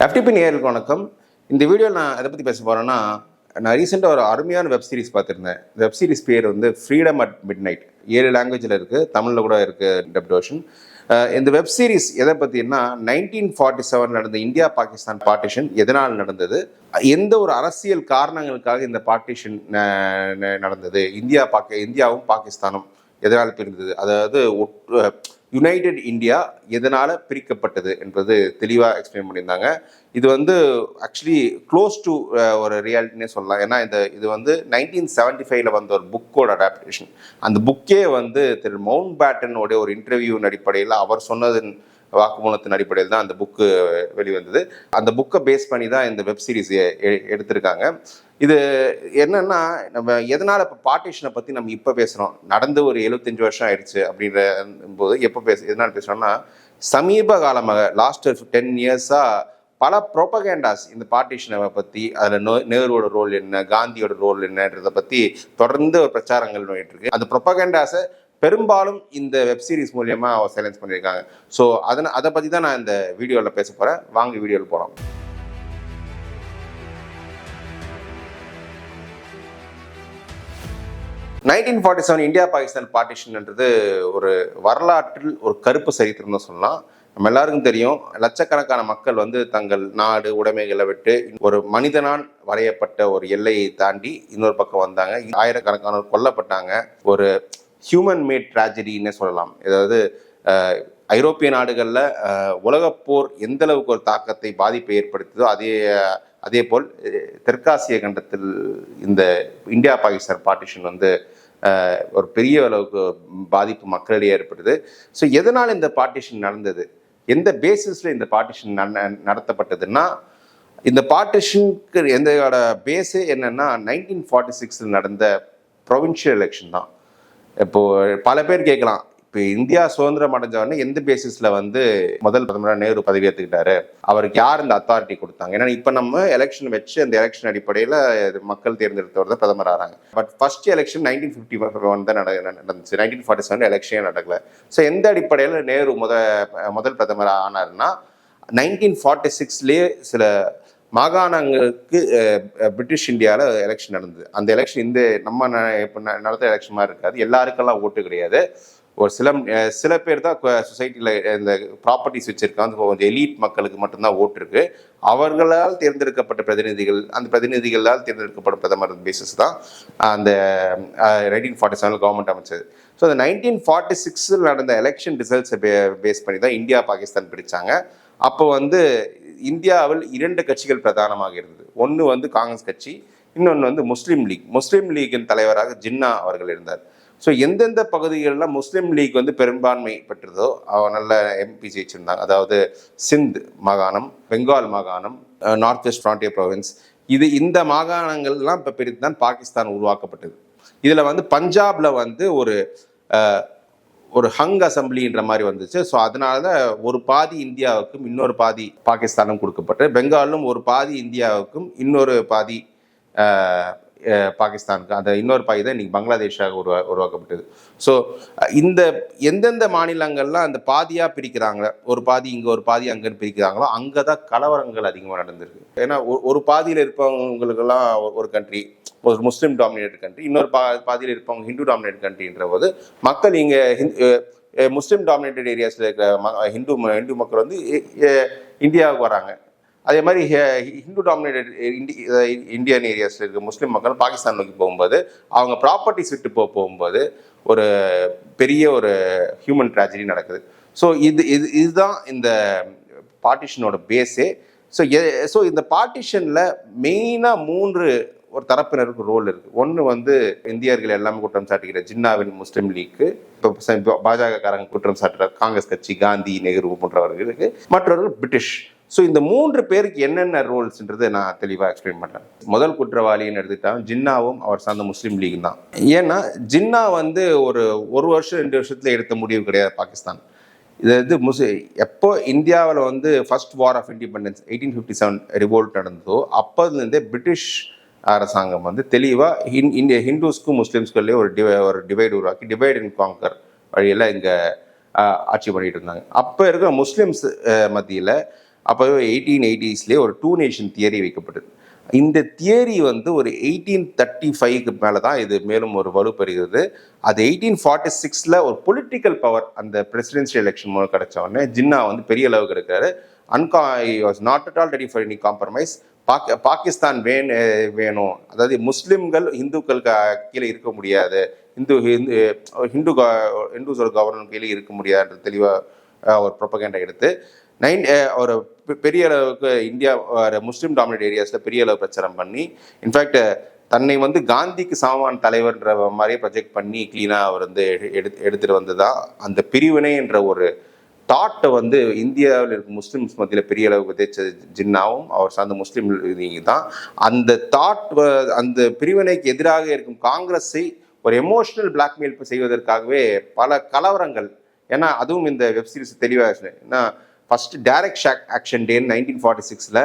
FTP நேயர்களுக்கு வணக்கம். இந்த வீடியோ நான் எதை பற்றி பேச போகிறேன்னா நான் ரீசெண்டாக ஒரு அருமையான வெப் சீரிஸ் பார்த்துருந்தேன். வெப் சீரிஸ் பேர் வந்து ஃப்ரீடம் அட் மிட் நைட் ஏழு லாங்குவேஜில் இருக்குது தமிழில் கூட இருக்குது டெப்டோஷன் இந்த வெப் சீரிஸ் எதை பற்றினா நைன்டீன் ஃபார்ட்டி செவன் நடந்த இந்தியா பாகிஸ்தான் பார்ட்டிஷன் எதனால் நடந்தது? எந்த ஒரு அரசியல் காரணங்களுக்காக இந்த பார்ட்டிஷன் நடந்தது? இந்தியா பாக்க இந்தியாவும் பாகிஸ்தானும் எதனால் பிரிந்தது? அதாவது ஒட்டு- யுனைடெட் இந்தியா எதனால் பிரிக்கப்பட்டது என்பது தெளிவாக எக்ஸ்பிளைன் பண்ணியிருந்தாங்க. இது வந்து ஆக்சுவலி க்ளோஸ் டு ஒரு ரியாலிட்டினே சொல்லலாம். ஏன்னா இந்த இது வந்து நைன்டீன் செவன்டி ஃபைவ்ல வந்த ஒரு புக்கோட அடாப்டேஷன் அந்த புக்கே வந்து திரு மவுண்ட் பேட்டனோடைய ஒரு இன்டர்வியூவின் அடிப்படையில் அவர் சொன்னதன் வாக்குமூலத்தின் அடிப்படையில் தான் அந்த புக்கு வெளிவந்தது. அந்த புக்கை பேஸ் பண்ணி தான் இந்த வெப் சீரிஸ் எடுத்திருக்காங்க. இது என்னன்னா நம்ம எதனால இப்போ பார்ட்டிஷனை பற்றி நம்ம இப்போ பேசுகிறோம் நடந்து ஒரு எழுபத்தஞ்சு வருஷம் ஆயிடுச்சு அப்படின்ற போது எப்போ பேச எதனால பேசுகிறோம்னா சமீப காலமாக லாஸ்ட் டென் இயர்ஸாக பல ப்ரொபகேண்டாஸ் இந்த பார்ட்டிஷனை பற்றி அதில் நேருவோட ரோல் என்ன காந்தியோட ரோல் என்னன்றதை பற்றி தொடர்ந்து ஒரு பிரச்சாரங்கள் போயிட்டு இருக்கு. அந்த ப்ரொபகேண்டாஸை பெரும்பாலும் இந்த வெப் சீரிஸ் மூலியமா அவர் சைலன்ஸ் பண்ணியிருக்காங்க. ஸோ அதனை அதை பற்றி தான் நான் இந்த வீடியோவில் பேச போகிறேன் வாங்க வீடியோவில் போகிறோம் nineteen forty seven India Pakistan பார்ட்டிஷன்ன்றது ஒரு வரலாற்றில் ஒரு கருப்பு சரித்திரம் தான் சொல்லலாம். நம்ம எல்லாருக்கும் தெரியும் லட்சக்கணக்கான மக்கள் வந்து தங்கள் நாடு உடைமைகளை விட்டு ஒரு மனிதனால் வரையப்பட்ட ஒரு எல்லையை தாண்டி இன்னொரு பக்கம் வந்தாங்க. ஆயிரக்கணக்கானோர் கொல்லப்பட்டாங்க. ஒரு ஹியூமன் மேட் ட்ராஜடின்னு சொல்லலாம். அதாவது ஐரோப்பிய நாடுகளில் உலகப்போர் எந்த அளவுக்கு ஒரு தாக்கத்தை பாதிப்பை ஏற்படுத்துதோ அதே அதே போல் தெற்காசிய கண்டத்தில் இந்த இந்தியா பாகிஸ்தான் பார்ட்டிஷன் வந்து ஒரு பெரிய அளவுக்கு பாதிப்பு மக்களிடையே ஏற்படுது. ஸோ எதனால் இந்த பார்ட்டிஷன் நடந்தது? எந்த பேசிஸில் இந்த பார்ட்டிஷன் நடத்தப்பட்டதுன்னா இந்த பார்ட்டிஷனுக்கு எந்தோட பேஸே என்னென்னா நைன்டீன் ஃபார்ட்டி சிக்ஸில் நடந்த ப்ரொவின்ஷியல் எலெக்ஷன் தான். இப்போது பல பேர் கேட்கலாம். இப்போ இந்தியா சுதந்திரம் அடைஞ்சவொடனே எந்த பேசிஸில் வந்து முதல் பிரதமராக நேரு பதவி ஏற்றுக்கிட்டாரு அவருக்கு யார் இந்த அத்தாரிட்டி கொடுத்தாங்க? ஏன்னா இப்போ நம்ம எலெக்ஷன் வச்சு அந்த எலெக்ஷன் அடிப்படையில் மக்கள் தேர்ந்தெடுத்தவர் தான் பிரதமர் ஆகிறாங்க but first election nineteen fifty one தான் நட- நடந்துச்சு. நைன்டீன் ஃபார்ட்டி செவன் எலெக்ஷனே நடக்கல. ஸோ எந்த அடிப்படையில் நேரு முத முதல் பிரதமர் ஆனாருன்னா நைன்டீன் ஃபார்ட்டி சிக்ஸ்லேயே சில மாகாணங்களுக்கு பிரிட்டிஷ் இந்தியாவில் எலெக்ஷன் நடந்தது. அந்த எலெக்ஷன் இந்த நம்ம இப்போ இப்ப ந- எலெக்ஷன் மாதிரி இருக்காது. எல்லாருக்கெல்லாம் ஓட்டு கிடையாது. ஒரு சில சில பேர் தான் சொசைட்டியில் இந்த ப்ராப்பர்ட்டிஸ் வச்சிருக்காங்க. கொஞ்சம் எலீட் மக்களுக்கு மட்டும்தான் ஓட்டு இருக்கு. அவர்களால் தேர்ந்தெடுக்கப்பட்ட பிரதிநிதிகள் அந்த பிரதிநிதிகளால் தேர்ந்தெடுக்கப்பட்ட பிரதமர் பேசிஸ் தான் அந்த நைன்டீன் ஃபார்ட்டி செவனில் கவர்மெண்ட் அமைச்சது. ஸோ அந்த நைன்டீன் ஃபார்ட்டி சிக்ஸில் நடந்த எலெக்ஷன் ரிசல்ட்ஸை பேஸ் பண்ணி தான் இந்தியா பாகிஸ்தான் பிடித்தாங்க அப்போ வந்து இந்தியாவில் இரண்டு கட்சிகள் பிரதானமாக இருந்தது. ஒன்று வந்து காங்கிரஸ் கட்சி இன்னொன்று வந்து முஸ்லீம் லீக். முஸ்லீம் லீக்கின் தலைவராக ஜின்னா அவர்கள் இருந்தார். ஸோ எந்தெந்த பகுதிகளில் முஸ்லீம் லீக் வந்து பெரும்பான்மை பெற்றதோ அவ நல்ல எம்பி ஜெயிச்சிருந்தாங்க. அதாவது சிந்த் மாகாணம் பெங்கால் மாகாணம் நார்த் வெஸ்ட் ஃப்ரான்டியர் ப்ரொவின்ஸ் இது இந்த மாகாணங்கள்லாம் இப்போ பிரித்து தான் பாகிஸ்தான் உருவாக்கப்பட்டது. இதில் வந்து பஞ்சாபில் வந்து ஒரு ஒரு ஹங் அசம்பிளின்ற மாதிரி வந்துச்சு. ஸோ அதனால தான் ஒரு பாதி இந்தியாவுக்கும் இன்னொரு பாதி பாகிஸ்தானும் கொடுக்கப்பட்டு பெங்காலும் ஒரு பாதி இந்தியாவுக்கும் இன்னொரு பாதி பாகிஸ்தானுக்கு அந்த இன்னொரு பாதி தான் இன்றைக்கி பங்களாதேஷாக உருவா உருவாக்கப்பட்டது. ஸோ இந்த எந்தெந்த மாநிலங்கள்லாம் அந்த பாதியாக பிரிக்கிறாங்க ஒரு பாதி இங்கே ஒரு பாதி அங்கேன்னு பிரிக்கிறாங்களோ அங்கே தான் கலவரங்கள் அதிகமாக நடந்திருக்கு. ஏன்னா ஒரு- பாதியில் இருப்பவங்களுக்கெல்லாம் ஒரு கண்ட்ரி ஒரு முஸ்லீம் டாமினேட் கண்ட்ரி இன்னொரு பா பாதியில் இருப்பவங்க ஹிந்து டாமினேட் கண்ட்ரின்ற போது மக்கள் இங்கே முஸ்லீம் டாமினேட்டட் ஏரியாஸில் இருக்கிற ம- ஹிந்து ம- ஹிந்து மக்கள் வந்து இந்தியாவுக்கு வராங்க. அதே மாதிரி ஹே- ஹிந்து டாமினேட்டட் இந்தியன் ஏரியாஸில் இருக்க முஸ்லீம் மக்கள் பாகிஸ்தான் நோக்கி போகும்போது அவங்க ப்ராப்பர்ட்டிஸ் விட்டு போக போகும்போது ஒரு பெரிய ஒரு ஹியூமன் ட்ராஜடி நடக்குது. ஸோ இது இது இதுதான் இந்த பார்ட்டிஷனோட பேஸே ஸோ ஸோ இந்த பார்ட்டிஷனில் மெயினாக மூன்று ஒரு தரப்பினருக்கு ரோல் இருக்கு. ஒன்று வந்து இந்தியர்கள் எல்லாமே குற்றம் சாட்டுகிற ஜின்னாவின் முஸ்லீம் லீக்கு. இப்போ பாஜகக்காரங்க குற்றம் சாட்டுற காங்கிரஸ் கட்சி காந்தி நெஹ்ரு போன்றவர்களுக்கு மற்றவர்கள் பிரிட்டிஷ். ஸோ இந்த மூன்று பேருக்கு என்னென்ன ரோல்ஸ்ன்றது நான் தெளிவாக எக்ஸ்பிளைன் பண்ணுறேன் முதல் குற்றவாளின்னு எடுத்துக்கிட்டால் ஜின்னாவும் அவர் சார்ந்த முஸ்லீம் லீக் தான். ஏன்னா ஜின்னா வந்து ஒரு ஒரு வருஷம் ரெண்டு வருஷத்தில் எடுத்த முடிவு கிடையாது பாகிஸ்தான். இது வந்து முஸ் எப்போ இந்தியாவில் வந்து first war of independence eighteen fifty seven revolt நடந்ததோ அப்போதுலேருந்தே பிரிட்டிஷ் அரசாங்கம் வந்து தெளிவாக ஹின் இந்திய ஹிந்துஸ்க்கும் முஸ்லீம்ஸ்குள்ளேயே ஒரு டிவை ஒரு டிவைடு உருவாக்கி டிவைட் அண்ட் காங்கர் வழியில் இங்கே ஆட்சி பண்ணிகிட்டு இருந்தாங்க. அப்போ இருக்கிற முஸ்லீம்ஸ் மத்தியில் அப்போவே எயிட்டீன் எயிட்டிஸ்லேயே ஒரு டூ நேஷன் தியரி வைக்கப்பட்டது. இந்த தியரி வந்து ஒரு எயிட்டீன் தேர்ட்டி ஃபைவ்க்கு மேலே தான் இது மேலும் ஒரு வலு பெறுகிறது அது எயிட்டீன் ஃபார்ட்டி சிக்ஸில் ஒரு பொலிட்டிக்கல் பவர் அந்த பிரசிடென்சியல் எலெக்ஷன் மூலம் கிடைச்ச உடனே ஜின்னா வந்து பெரிய அளவுக்கு இருக்காரு அன்கா was not at all ready for any compromise Pak Pakistan வேண் வேணும். அதாவது முஸ்லிம்கள் இந்துக்களுக்கு கீழே இருக்க முடியாது. இந்து ஹிந்து ஹிந்து ஹிந்துஸோட கவர்னர் கீழே இருக்க முடியாதுன்ற தெளிவாக ஒரு ப்ரொபகேண்டா எடுத்து நைன் ஒரு பெ- பெரிய அளவுக்கு இந்தியா ஒரு முஸ்லீம் டாமினேட் ஏரியாஸில் பெரிய அளவு பிரச்சாரம் பண்ணி இன்ஃபேக்ட் தன்னை வந்து காந்திக்கு சமமான தலைவர்ன்ற மாதிரியே ப்ரொஜெக்ட் பண்ணி க்ளீனாக அவர் வந்து எடுத்து எடுத்துகிட்டு வந்ததா அந்த பிரிவினை என்ற ஒரு தாட்டை வந்து இந்தியாவில் இருக்கும் முஸ்லீம்ஸ் மத்தியில் பெரிய அளவுக்கு தேய்ச்ச ஜின்னாவும் அவர் சார்ந்த முஸ்லீம் தான். அந்த தாட் அந்த பிரிவினைக்கு எதிராக இருக்கும் காங்கிரஸை ஒரு எமோஷனல் பிளாக்மெயில் செய்வதற்காகவே பல கலவரங்கள். ஏன்னா அதுவும் இந்த வெப்சீரிஸ் தெளிவாக ஏன்னா ஃபர்ஸ்ட் டைரக்ட் ஷாக் ஆக்ஷன் டேன்னு நைன்டீன் ஃபார்ட்டி சிக்ஸில்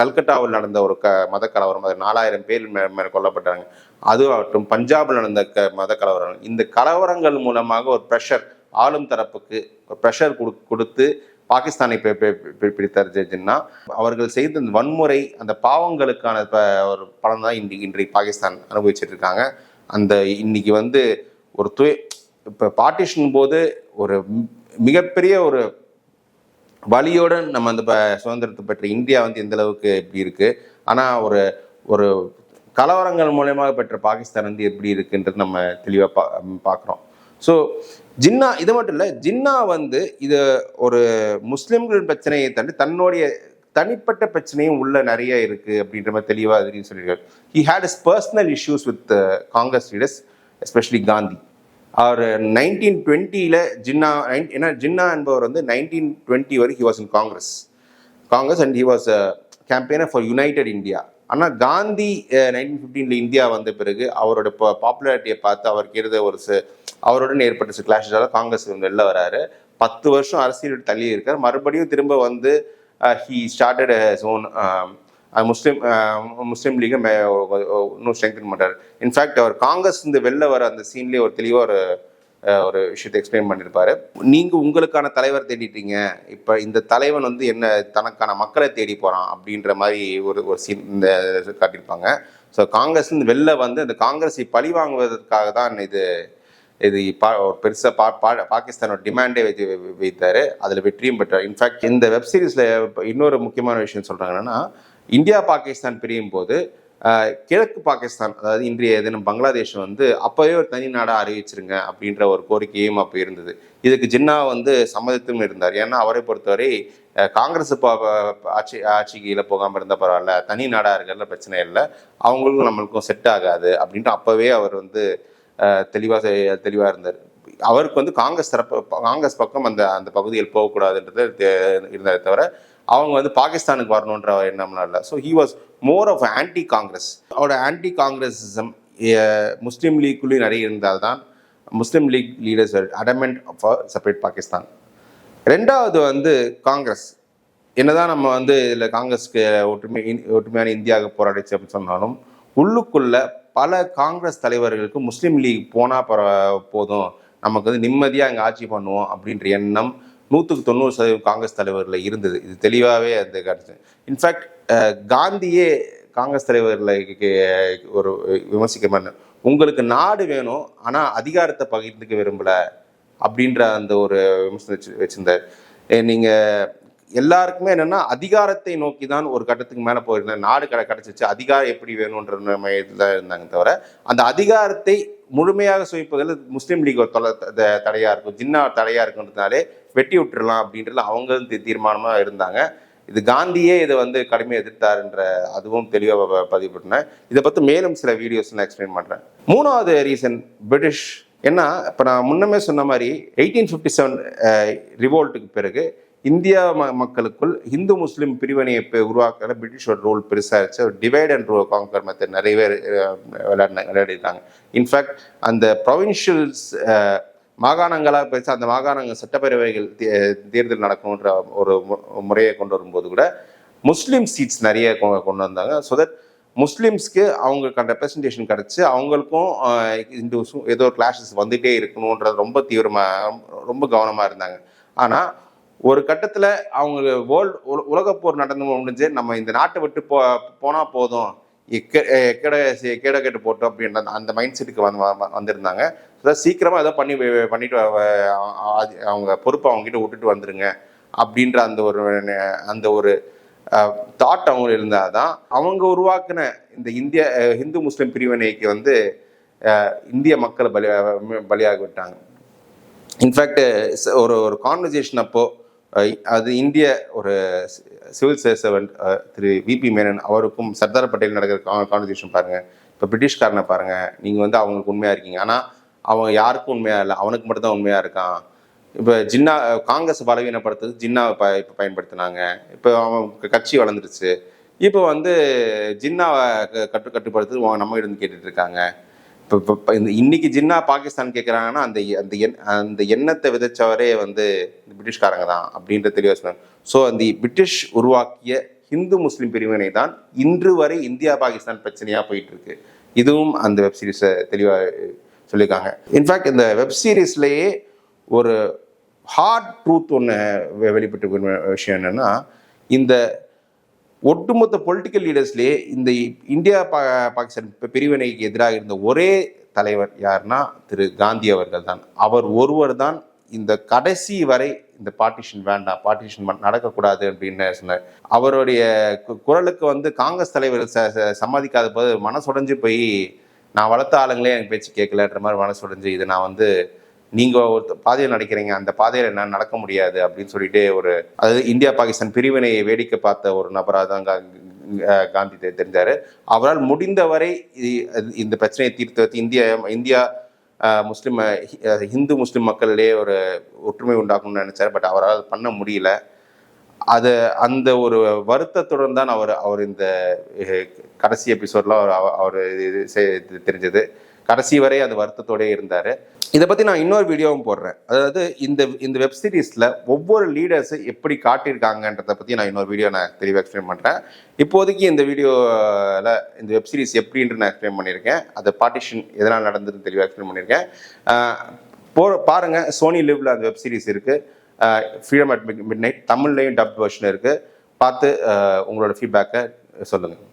கல்கட்டாவில் நடந்த ஒரு க மத கலவரம். அது நாலாயிரம் பேர் மேலே கொல்லப்பட்டாங்க. அதுவாகட்டும் பஞ்சாபில் நடந்த க மத கலவரம். இந்த கலவரங்கள் மூலமாக ஒரு ப்ரெஷர் ஆளும் தரப்புக்கு ஒரு ப்ரெஷர் கொடு கொடுத்து பாகிஸ்தானை பி- பிடித்தார் அவர்கள் செய்த அந்த வன்முறை அந்த பாவங்களுக்கான ப- ஒரு பலன் தான் இன்றைக்கு இன்றைக்கு பாகிஸ்தான் அனுபவிச்சுட்டு இருக்காங்க அந்த இன்னைக்கு வந்து ஒரு துய இப்போ பார்ட்டிஷன் போது ஒரு மிகப்பெரிய ஒரு வழியோடு நம்ம அந்த ப- சுதந்திரத்தை பெற்ற இந்தியா வந்து எந்த அளவுக்கு எப்படி ஆனால் ஒரு ஒரு கலவரங்கள் மூலயமாக பெற்ற பாகிஸ்தான் வந்து எப்படி இருக்குன்றது நம்ம தெளிவாக பா பார்க்குறோம் ஸோ ஜின்னா இது மட்டும் இல்லை ஜின்னா வந்து இது ஒரு முஸ்லிம்கள் பிரச்சனையை தாண்டி தன்னுடைய தனிப்பட்ட பிரச்சனையும் உள்ள நிறைய இருக்கு அப்படின்ற மாதிரி தெளிவாக அதுலேயும் சொல்லியிருக்காரு. He had his personal issues with Congress leaders especially Gandhi our nineteen டுவெண்ட்டியில் ஜின்னா நைன் ஏன்னா ஜின்னா என்பவர் வந்து நைன்டீன் டுவெண்ட்டி வரை he was in Congress Congress and he was campaigner for united India ஆனால் காந்தி நைன்டீன் ஃபிஃப்டீனில் இந்தியா வந்த பிறகு அவரோட பாப்புலாரிட்டியை பார்த்து அவருக்கு இருந்த ஒரு அவருடன் ஏற்பட்ட சில கிளாஷஸால காங்கிரஸ் வந்து வெளில வராரு. பத்து வருஷம் அரசியல் தள்ளி இருக்கார். மறுபடியும் திரும்ப வந்து he started own Muslim Muslim லீகை இன்னும் ஸ்ட்ரெங்தன் பண்ணுறாரு இன்ஃபேக்ட் அவர் காங்கிரஸ் இந்த வெளில வர அந்த சீன்லேயே ஒரு தெளிவாக ஒரு ஒரு விஷயத்தை எக்ஸ்பிளைன் பண்ணியிருப்பாரு நீங்கள் உங்களுக்கான தலைவர் தேடிட்டீங்க. இப்போ இந்த தலைவன் வந்து என்ன தனக்கான மக்களை தேடி போகிறான் அப்படின்ற மாதிரி ஒரு ஒரு சீன் இந்த இது காட்டியிருப்பாங்க. ஸோ காங்கிரஸ் வெளில வந்து அந்த காங்கிரஸை பழி வாங்குவதற்காக தான் இது இது பா ஒரு பெருசாக பா பா பாகிஸ்தானோட டிமாண்டே வைத்து வைத்தார். அதில் வெற்றியும் பெற்றார். இன்ஃபேக்ட் இந்த வெப் சீரிஸில் இன்னொரு முக்கியமான விஷயம் சொல்கிறாங்கன்னா இந்தியா பாகிஸ்தான் பிரியும் போது கிழக்கு பாகிஸ்தான் அதாவது இன்றைய தினம் பங்களாதேஷ் வந்து அப்போவே ஒரு தனி நாடாக அறிவிச்சிருங்க அப்படின்ற ஒரு கோரிக்கையும் அப்போ இருந்தது. இதுக்கு ஜின்னா வந்து சம்மதித்தும் இருந்தார். ஏன்னா அவரை பொறுத்தவரை காங்கிரஸ் ஆட்சி ஆட்சி கீழே போகாமல் இருந்தால் பரவாயில்ல. தனி நாடாக இருக்கிறதுல பிரச்சனை இல்லை. அவங்களுக்கும் நம்மளுக்கும் செட் ஆகாது அப்படின்ட்டு அப்போவே அவர் வந்து தெளிவாக தெளிவாக இருந்தார். அவருக்கு வந்து காங்கிரஸ் தரப்பு காங்கிரஸ் பக்கம் அந்த அந்த பகுதியில் போகக்கூடாதுன்றது இருந்ததை தவிர அவங்க வந்து பாகிஸ்தானுக்கு வரணுன்ற எண்ணம்லாம் இல்லை. So he was more of anti Congress அவரோட ஆன்டி காங்கிரஸிசம் முஸ்லீம் லீக்குள்ளேயும் நிறைய இருந்தால் தான் Muslim League leaders adamant for separate Pakistan ரெண்டாவது வந்து காங்கிரஸ். என்னதான் நம்ம வந்து இதில் காங்கிரஸ்க்கு ஒற்றுமை இந்- ஒற்றுமையான இந்தியாவுக்கு போராடிச்சு அப்படின்னு சொன்னாலும் உள்ளுக்குள்ள பல காங்கிரஸ் தலைவர்களுக்கு முஸ்லீம் லீக் போனால் பர போதும். நமக்கு வந்து நிம்மதியாக அங்கே ஆட்சி பண்ணுவோம் அப்படின்ற எண்ணம் நூற்றுக்கு தொண்ணூறு சதவீதம் காங்கிரஸ் தலைவரில் இருந்தது. இது தெளிவாகவே அந்த கிடச்சி இன்ஃபேக்ட் காந்தியே காங்கிரஸ் தலைவர்களுக்கு ஒரு விமர்சிக்க மாட்டேன் உங்களுக்கு நாடு வேணும் ஆனால் அதிகாரத்தை பகிர்ந்துக்க விரும்பலை அப்படின்ற அந்த ஒரு விமர்சனம் வச்சு வச்சுருந்தார். நீங்கள் எல்லாருக்குமே என்னென்னா அதிகாரத்தை நோக்கி தான் ஒரு கட்டத்துக்கு மேலே போயிருந்தேன் நாடு கடை கிடச்சிச்சு. அதிகாரம் எப்படி வேணுன்ற மையத்தில் இருந்தாங்க தவிர அந்த அதிகாரத்தை முழுமையாக சுவைப்பதில் முஸ்லீம் லீக் ஒரு தொலை த- இருக்கும். ஜின்னா தடையாக இருக்குன்றதுனாலே வெட்டி விட்டுறலாம் அப்படின்றதுல அவங்க தீர்மானமாக இருந்தாங்க. இது காந்தியே இதை வந்து கடுமையாக எதிர்த்தாருன்ற அதுவும் தெளிவாக பதிவு பண்ணேன் இதை பற்றி மேலும் சில வீடியோஸ் நான் எக்ஸ்பிளைன் பண்ணுறேன் மூணாவது ரீசன் பிரிட்டிஷ் ஏன்னா இப்போ நான் முன்னமே சொன்ன மாதிரி எயிட்டீன் ஃபிஃப்டி செவன் ரிவோல்ட்டுக்கு பிறகு இந்தியா ம மக்களுக்குள் இந்து முஸ்லீம் பிரிவினையை இப்போ உருவாக்குற பிரிட்டிஷோட ரோல் பெருசாக இருந்துச்சு. Divide and rule conquer method நிறைய பேர் அஹ், விளையாடின விளையாடிருக்காங்க. இன்ஃபேக்ட் அந்த ப்ரொவின்ஷியல்ஸ் மாகாணங்களாக பேச அந்த மாகாணங்கள் சட்டப்பேரவைகள் தே- தேர்தல் நடக்கும்ன்ற ஒரு முறையை கொண்டு வரும்போது கூட முஸ்லீம் சீட்ஸ் நிறைய கொ- கொண்டு வந்தாங்க. ஸோ தட் முஸ்லீம்ஸ்க்கு அவங்களுக்கு அந்த ரெப்ரஸன்டேஷன் கிடச்சி அவங்களுக்கும் இந்துஸும் ஏதோ கிளாஷஸ் வந்துட்டே இருக்கணுன்றது ரொம்ப தீவிரமாக ரொம்ப கவனமாக இருந்தாங்க. ஆனால் ஒரு கட்டத்தில் அவங்க வேர்ல்டு உல உலகப்போர் நடந்து முடிஞ்சு நம்ம இந்த நாட்டை விட்டு போ போனால் போதும். எக்க- கேட கேட்டு போட்டோம் அப்படின்ற அந்த- மைண்ட் செட்டுக்கு வந்து வ- வந்திருந்தாங்க. ஸோ சீக்கிரமாக ஏதோ பண்ணி பண்ணிட்டு அவங்க பொறுப்பை அவங்க கிட்ட விட்டுட்டு வந்துருங்க அப்படின்ற அந்த ஒரு அந்த ஒரு தாட் அவங்க இருந்தால் தான் அவங்க உருவாக்குன இந்த இந்திய ஹிந்து இந்து பிரிவினைக்கு வந்து இந்திய மக்களை பலி பலியாக விட்டாங்க. இன்ஃபேக்ட் ஒரு ஒரு கான்வர்சேஷன் அப்போது அது இந்திய ஒரு சிவில் சர்வன்ட் திரு விபி மேனன் அவருக்கும் சர்தார் பட்டேல் நடக்கிற கான்வர்சேஷன் பாருங்கள் இப்போ பிரிட்டிஷ்காரனை பாருங்கள் நீங்கள் வந்து அவங்களுக்கு உண்மையாக இருக்கீங்க. ஆனால் அவன் யாருக்கும் உண்மையாக இல்லை. அவனுக்கு மட்டும்தான் உண்மையாக இருக்கான். இப்போ ஜின்னா காங்கிரஸ் பலவீனப்படுத்துறது ஜின்னாவை ப இப்போ பயன்படுத்தினாங்க. இப்போ அவன் கட்சி வளர்ந்துருச்சு. இப்போ வந்து ஜின்னாவை க- கட்டு கட்டுப்படுத்துறது நம்ம இருந்து கேட்டுட்டு இருக்காங்க. இப்போ இப்போ இந்த இன்னைக்கு ஜின்னா பாகிஸ்தான் கேட்குறாங்கன்னா அந்த எ- அந்த எண் அந்த எண்ணத்தை விதைச்சவரே வந்து இந்த பிரிட்டிஷ்காரங்க தான் அப்படின்ற தெளிவாக சொன்னாங்க. ஸோ அந்த பிரிட்டிஷ் உருவாக்கிய ஹிந்து முஸ்லீம் பிரிவினை தான் இன்று வரை இந்தியா பாகிஸ்தான் பிரச்சனையாக போயிட்டு இருக்கு இதுவும் அந்த வெப் சீரிஸை தெளிவாக சொல்லியிருக்காங்க. இன்ஃபேக்ட் இந்த வெப் சீரிஸ்லேயே ஒரு ஹார்ட் ட்ரூத் ஒன்று வெளிப்பட்டு விஷயம் என்னென்னா இந்த ஒட்டுமொத்த பொலிட்டிக்கல் லீடர்ஸ்லேயே இந்த இந்தியா பா பாகிஸ்தான் பிரிவினைக்கு எதிராக இருந்த ஒரே தலைவர் யாருன்னா திரு காந்தி அவர்கள் தான் அவர் ஒருவர் தான் இந்த கடைசி வரை இந்த பார்ட்டிஷன் வேண்டாம் பார்ட்டிஷன் நடக்கக்கூடாது அப்படின்னு சொன்னார். அவருடைய கு- குரலுக்கு வந்து காங்கிரஸ் தலைவர் ச ச- சம்மதிக்காத போது மனசுடைஞ்சு போய் நான் வளர்த்த ஆளுங்களே எனக்கு பேச்சு கேட்கலன்ற மாதிரி மனசுடைஞ்சு இதை நான் வந்து நீங்கள் ஒரு பாதையில் நடக்கிறீங்க அந்த பாதையில் என்ன நடக்க முடியாது அப்படின்னு சொல்லிட்டு ஒரு அதாவது இந்தியா பாகிஸ்தான் பிரிவினையை வேடிக்கை பார்த்த ஒரு நபராக தான் காந்தி தெரிஞ்சார். அவரால் முடிந்தவரை இந்த பிரச்சனையை தீர்த்து வைத்து India India Muslim Hindu Muslim he- Hindu ஒரு ஒற்றுமை உண்டாக்கணும்னு நினச்சார். பட் அவரால் பண்ண முடியல. அது அந்த ஒரு வருத்தத்துடன் தான் அவர் அவர் இந்த கடைசி எபிசோட்ல அவர் அவர் இது இது தெரிஞ்சது. கடைசி வரை அந்த வருத்தத்தோடயே இருந்தார். இதை பற்றி நான் இன்னொரு வீடியோவும் போடுறேன். அதாவது இந்த இந்த வெப் சீரிஸ்ல ஒவ்வொரு லீடர்ஸ் எப்படி காட்டியிருக்காங்கன்றத பற்றி நான் இன்னொரு வீடியோ நான் தெளிவாக எக்ஸ்பிளைன் பண்ணுறேன் இப்போதைக்கு இந்த வீடியோவில் இந்த வெப் சீரிஸ் எப்படின்ட்டு நான் எக்ஸ்பிளைன் பண்ணியிருக்கேன். அது பார்ட்டிஷன் எதனால் நடந்ததுன்னு தெளிவாக எக்ஸ்பிளைன் பண்ணியிருக்கேன். போ பாருங்கள் சோனி லிவ்ல அந்த வெப் சீரிஸ் இருக்குது ஃப்ரீடம் அட் மிட் நைட் தமிழ்லையும் டப் வெர்ஷன் இருக்குது பார்த்து உங்களோட ஃபீட்பேக்கை சொல்லுங்கள்